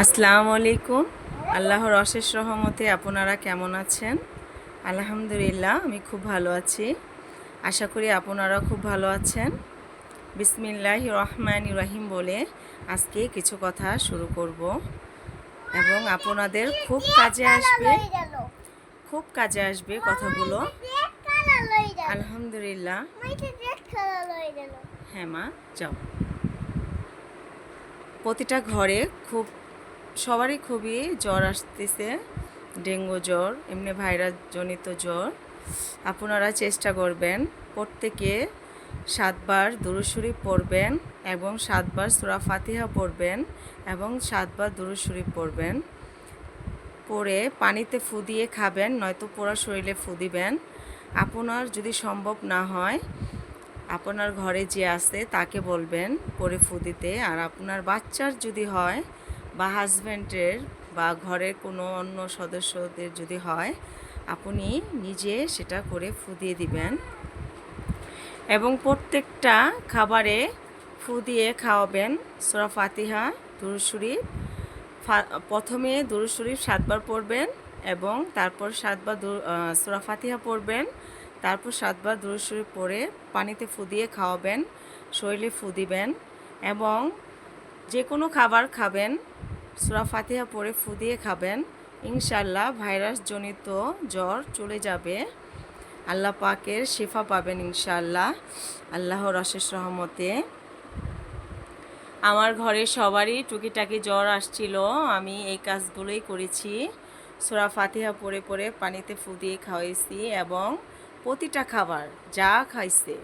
আসসালামু আলাইকুম। আল্লাহর অশেষ রহমতে আপনারা কেমন আছেন? আলহামদুলিল্লাহ, আমি খুব ভালো আছি। আশা করি আপনারা খুব ভালো আছেন। বিসমিল্লাহ রহমান রাহিম বলে আজকে কিছু কথা শুরু করব। এবং আপনাদের খুব কাজে আসবে। খুব কাজে আসবে কথাগুলো। আলহামদুলিল্লাহ। হ্যাঁ মা, যাও। প্রতিটা ঘরে খুব সবারই খুবই জ্বর আসতেছে, ডেঙ্গু জ্বর, এমনি ভাইরাস জনিত জ্বর। আপনারা চেষ্টা করবেন প্রত্যেকে সাতবার দুরুশরীফ পড়বেন এবং সাতবার সুরা ফাতিহা পড়বেন এবং সাতবার দুরুশরীফ পড়বেন। পরে পানিতে ফু দিয়ে খাবেন, নয়তো পোড়া শরীরে ফু দিবেন। আপনার যদি সম্ভব না হয়, আপনার ঘরে যে আছে তাকে বলবেন পরে ফু দিতে। আর আপনার বাচ্চার যদি হয় বা হাজব্যান্ডের বা ঘরের কোনো অন্য সদস্যদের যদি হয়, আপনি নিজে সেটা করে ফু দিয়ে দিবেন। এবং প্রত্যেকটা খাবারে ফু দিয়ে খাওয়াবেন। সোরা ফাতিহা দুরুশরীফ প্রথমে দুরুশরীফ সাতবার পড়বেন এবং তারপর সাতবার সোরা ফাতিহা পড়বেন। তারপর সাতবার দুরুশরীফ পরে পানিতে ফু দিয়ে খাওয়াবেন, শরীরে ফু দিবেন এবং যে কোনো খাবার খাবেন। সুরা ফাতিহা পরে ফু দিয়ে খাবেন ইনশাল্লাহ ভাইরাসজনিত জ্বর চলে যাবে। আল্লাহ পাকের শেফা পাবেন ইনশাল্লাহ আল্লাহর অশেষ রহমতে। আমার ঘরে সবারই টুকিটাকি জ্বর আসছিল, আমি এই কাজগুলোই করেছি। সুরা ফাতিহা পরে পরে পানিতে ফু দিয়ে খাওয়াইছি এবং প্রতিটা খাবার যা খাইছে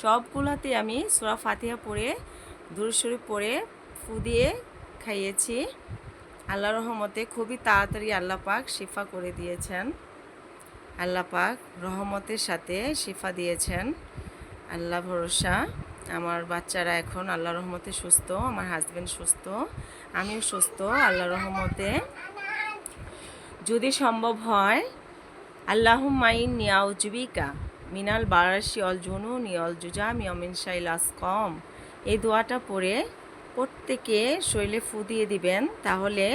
সবগুলোতে আমি সুরা ফাতিহা পরে দূরস্বরী পরে ফু দিয়ে খাইয়েছি। আল্লাহ রহমতে খুবই তাড়াতাড়ি আল্লাহ পাক শিফা করে দিয়েছেন। আল্লাহ পাক রহমতের সাথে শিফা দিয়েছেন। আল্লাহ ভরসা। আমার বাচ্চারা এখন আল্লাহ রহমতে সুস্থ, আমার হাজব্যান্ড সুস্থ, আমিও সুস্থ আল্লাহ রহমতে। যদি সম্ভব হয় আল্লাহ মাইন নিয়াউজবিকা মিনাল বারাসি অল জুনু নিয়ল জুজা মিয়মিন শাইল কম এই দোয়াটা পড়ে প্রত্যেকে শরীরে ফু দিয়ে দিবেন, তাহলে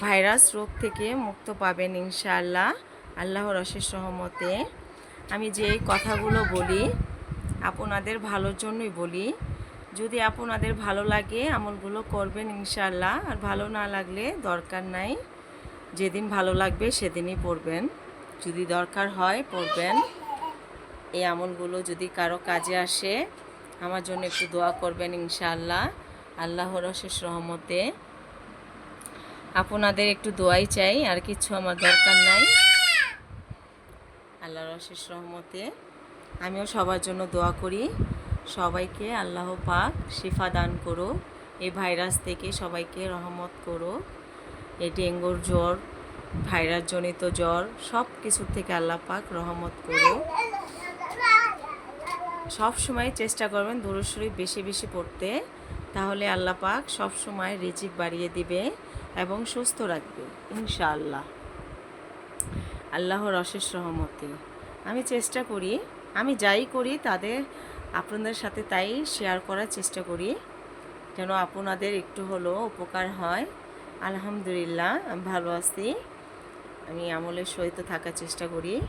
ভাইরাস রোগ থেকে মুক্ত পাবেন ইনশাআল্লাহ, আল্লাহর অশেষ সহমতে আমি যে কথাগুলো বলি, আপনাদের ভালোর জন্যই বলি। যদি আপনাদের ভালো লাগে, আমলগুলো করবেন ইনশাআল্লাহ, আর ভালো না লাগলে দরকার নাই, যেদিন ভালো লাগবে সেদিনই পড়বেন। যদি দরকার হয়, পড়বেন। এই আমলগুলো যদি কারও কাজে আসে, আমার জন্য একটু দোয়া করবেন ইনশাআল্লাহ। আল্লাহর অশেষ রহমতে। আপনাদের একটু দোয়াই চাই, আর কিছু আমার দরকার নাই। আল্লাহর অশেষ রহমতে আমিও সবার জন্য দোয়া করি। সবাইকে আল্লাহ পাক শিফা দান করো, এই ভাইরাস থেকে সবাইকে রহমত করো। এই ডেঙ্গুর জ্বর, ভাইরাসজনিত জ্বর সব কিছুর থেকে আল্লাহ পাক রহমত করো। সব সময় চেষ্টা করবেন দুরুশরীফ বেশি বেশি পড়তে, তাহলে আল্লাহ পাক সব সময় রিজিক বাড়িয়ে দিবে এবং সুস্থ রাখবে, ইনশাআল্লাহ। আল্লাহর অশেষ রহমতে। আমি চেষ্টা করি, আমি যাই করি তাদের, আপনাদের সাথে তাই শেয়ার করার চেষ্টা করি, যেন আপনাদের একটু হলেও উপকার হয়। আলহামদুলিল্লাহ, আমি ভালো আছি। আমি আমলের সহিত থাকার চেষ্টা করি।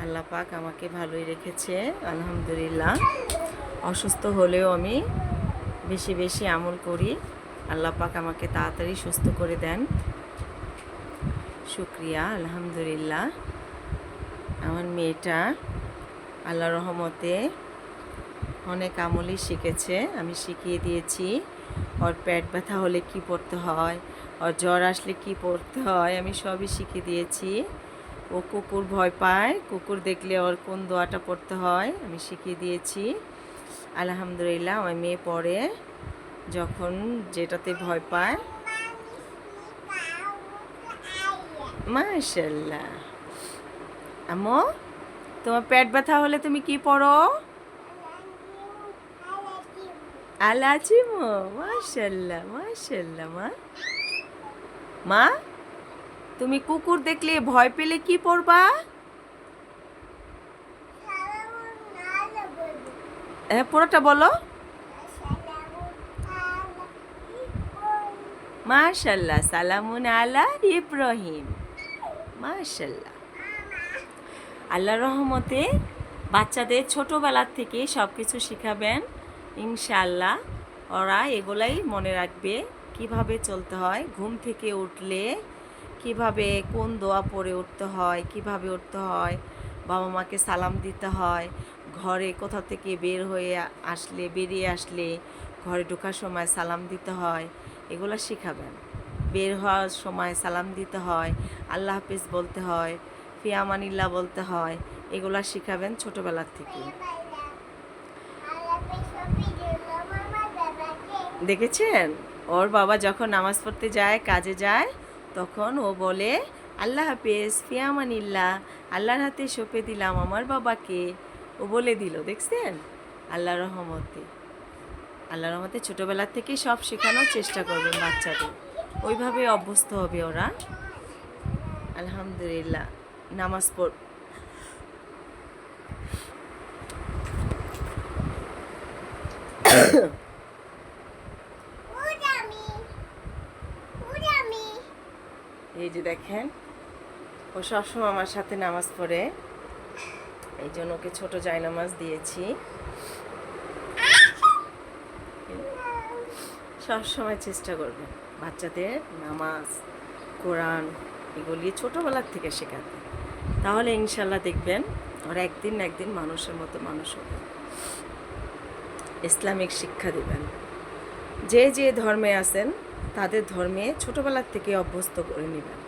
আল্লাহ পাক আমাকে ভালোই রেখেছে, আলহামদুলিল্লাহ। অসুস্থ হলেও আমি বেশি বেশি আমল করি। আল্লাহ পাক আমাকে তাড়াতাড়ি সুস্থ করে দেন। শুক্রিয়া, আলহামদুলিল্লাহ। আমার মেয়েটা আল্লাহ রহমতে অনেক আমলই শিখেছে, আমি শিখিয়ে দিয়েছি। ওর পেট ব্যথা হলে কি পড়তে হয়, ওর জ্বর আসলে কি পড়তে হয়, আমি সবই শিখিয়ে দিয়েছি। ও কুকুর ভয় পায় কুকুর দেখলে ওর কোন দোয়াটা পড়তে হয় আমি শিখিয়ে দিয়েছি আলহামদুলিল্লাহ আমার মেয়ে পড়ে যখন যেটাতে ভয় পায় মাশাল্লাহ আমো তোমার পেট ব্যথা হলে তুমি কি পড়ো আলাচিমো মাশাল্লাহ মাশাল্লাহ মা মা তুমি কুকুর দেখলে ভয় পেলে কি পড়বা? হ্যাঁ পুরোটা বলো। মাশাল্লাহ, সালামুন আলা ইব্রাহিম। মাশাল্লাহ। আল্লাহ রহমতে বাচ্চাদের ছোটোবেলার থেকে সব কিছু শেখাবেন। ইনশাআল্লাহ, ওরা এগুলাই মনে রাখবে। কীভাবে চলতে হয়, ঘুম থেকে উঠলে কীভাবে কোন দোয়া পড়ে উঠতে হয়, কীভাবে উঠতে হয়? বাবা মাকে সালাম দিতে হয়। ঘরে কোথা থেকে বের হয়ে আসলে, বেরিয়ে আসলে ঘরে ঢোকার সময় সালাম দিতে হয়। এগুলো শেখাবেন। বের হওয়ার সময় সালাম দিতে হয়, আল্লাহ হাফিজ বলতে হয়, ফিয়ামানিল্লাহ বলতে হয়, এগুলা শেখাবেন ছোটোবেলার থেকে। দেখেছেন? ওর বাবা যখন নামাজ পড়তে যায়, কাজে যায় তখন ও বলে, আল্লাহ হাফেজ, ফিয়ামানিল্লাহ, আল্লাহর হাতে সঁপে দিলাম আমার বাবাকে। ও বলে দিল, দেখছেন? আল্লাহ রহমতে। আল্লাহ রহমতে ছোটোবেলার থেকে সব শেখানোর চেষ্টা করবেন বাচ্চাদের। ওইভাবে অভ্যস্ত হবে ওরা। আলহামদুলিল্লাহ, নামাজ পড়। এই যে দেখেন, ও সবসময় আমার সাথে নামাজ পড়ে। এই জন্য ওকে ছোট নামাজ দিয়েছি। সবসময় চেষ্টা করবেন বাচ্চাদের নামাজ, কোরআন এগুলি ছোটোবেলার থেকে শেখাতে। তাহলে ইনশাল্লাহ দেখবেন ওরা একদিন না একদিন মানুষের মতো মানুষ হবে। ইসলামিক শিক্ষা দেবেন। যে যে ধর্মে আছেন তাদের ধর্মে ছোটোবেলার থেকে অভ্যস্ত করে নেবেন।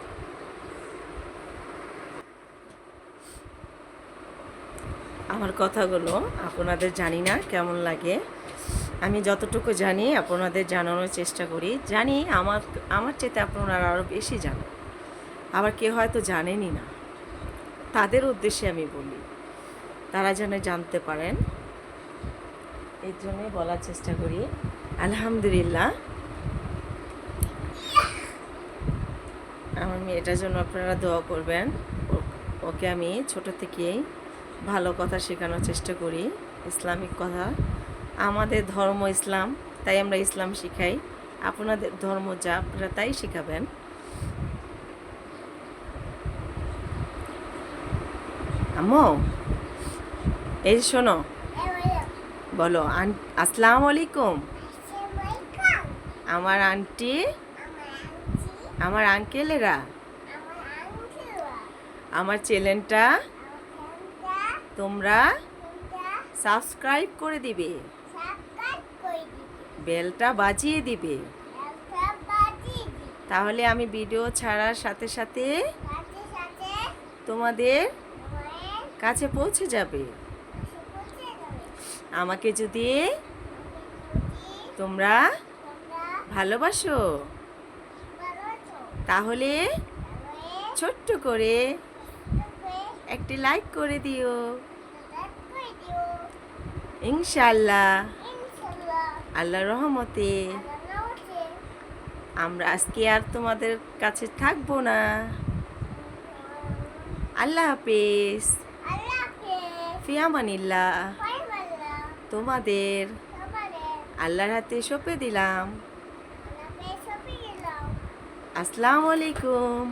আমার কথাগুলো আপনাদের জানি না, কেমন লাগে? আমি যতটুকু জানি, আপনাদের জানানোর চেষ্টা করি। জানি আমার আমার চেতে আপনারা আরও বেশি জানেন। আবার কেউ হয়তো জানেনই না। তাদের উদ্দেশ্যে আমি বলি, তারা যেন জানতে পারেন। এর জন্যই বলার চেষ্টা করি। আলহামদুলিল্লাহ আমার মেয়েটার জন্য আপনারা দোয়া করবেন। ওকে আমি ছোট থেকেই ভালো কথা শেখানোর চেষ্টা করি ইসলামিক কথা। আমাদের ধর্ম ইসলাম তাই আমরা ইসলাম শিখাই। আপনাদের ধর্ম যা আপনারা তাই শেখাবেন। আম্মু এই শোনো। বলো আসসালামু আলাইকুম। আমার আন্টি আমার আঙ্কেলেরা আমার চ্যানেলটা তোমরা? সাবস্ক্রাইব করে দিবে। বেলটা বাজিয়ে দিবে। তাহলে আমি ভিডিও ছাড়ার সাথে সাথে তোমাদের কাছে পৌঁছে যাবে। আমাকে যদি তোমরা ভালোবাসো। তাহলে ছোট্ট করে একটি লাইক করে দিও। ইনশাল্লাহ আল্লাহ রহমতে। আমরা আজকে আর তোমাদের কাছে থাকব না। আল্লাহ হাফেজ। ফিয়ামানিল্লাহ। তোমাদের। আল্লাহর হাতে সঁপে দিলাম। আসসালামু আলাইকুম।